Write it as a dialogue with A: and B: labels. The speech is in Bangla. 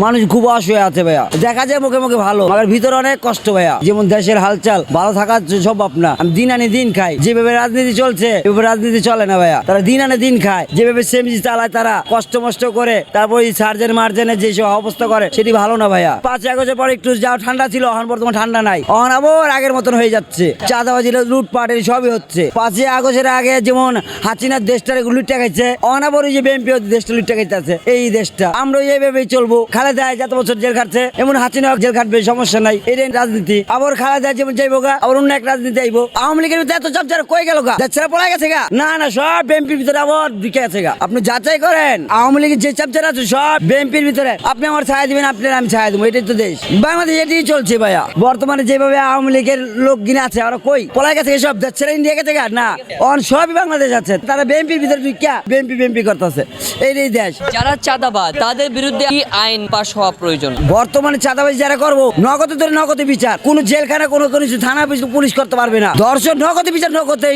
A: মানুষ খুব অসহায় আছে ভাইয়া। দেখা যায় মুখে মুখে ভালো আমার ভিতরে অনেক কষ্ট ভাইয়া। যেমন দেশের হালচাল, ভালো থাকার সব আপনা আমি দিন আনে দিন খাই। যেভাবে রাজনীতি চলছে, এভাবে রাজনীতি চলে না ভাইয়া। তারা দিন আনে দিন খায়। যেভাবে সেমজি চালায় তারা, কষ্ট মষ্ট করে, তারপর সার্জেন মার্জেনের যেসব অবস্থা করে, সেটি ভালো না ভাইয়া। পাঁচ আগস্টের পর একটু যা ঠান্ডা ছিল, এখন বর্তমান ঠান্ডা নাই। এখন আবার আগের মতন হয়ে যাচ্ছে। চাঁদাবাজি, লুটপাট এই সবই হচ্ছে। পাঁচই আগস্টের আগে যেমন হাসিনার দেশটা লুটটা খাইছে অনাবর যে বিএনপি দেশটা লুটটা খাইতেছে। এই দেশটা আমরা এইভাবেই চলবো। খালেদা যত বছর জেল খাটছে এমন হাসিনা জেল খাটবে সমস্যা নাই এটাই রাজনীতি আবার খালেদা যেমন যাইবো গা আবার অন্য এক রাজনীতি আইবো আওয়ামী লীগের ভিতরে এত চাপ যারা কই গেল গা যাচ্ছেরা পড়া গেছে গা না না সব বিএনপির ভিতরে আবার ঢুকে আছে গা আপনি যাচাই করেন আওয়ামী লীগের যে চাপ যারা আছে সব বিএনপির ভিতরে আপনি আমার ছায়া দিবেন আপনার আমি ছায়া দেবো এটাই তো দেশ বাংলাদেশ এটাই চলছে ভাইয়া বর্তমানে যেভাবে আওয়ামী লীগের লোক গিনে আছে ওরা কই পলাই গেছে সব যাচ্ছেরা ইন্ডিয়া গেছে গা না অন সবই বাংলাদেশ আছে তারা বিএনপির ভিতরে বিএনপি বিএনপি করতেছে এইটাই দেশ
B: যারা চাঁদাবাদ তাদের বিরুদ্ধে আইন পাশ হওয়া প্রয়োজন।
A: বর্তমানে চাঁদাবাজি যারা করব, নগদে ধরে নগদে বিচার। কোন জেলখানা, কোনো কোনো থানা পুলিশ করতে পারবে না। ধর্ষণ, নগদে বিচার, নগদেই।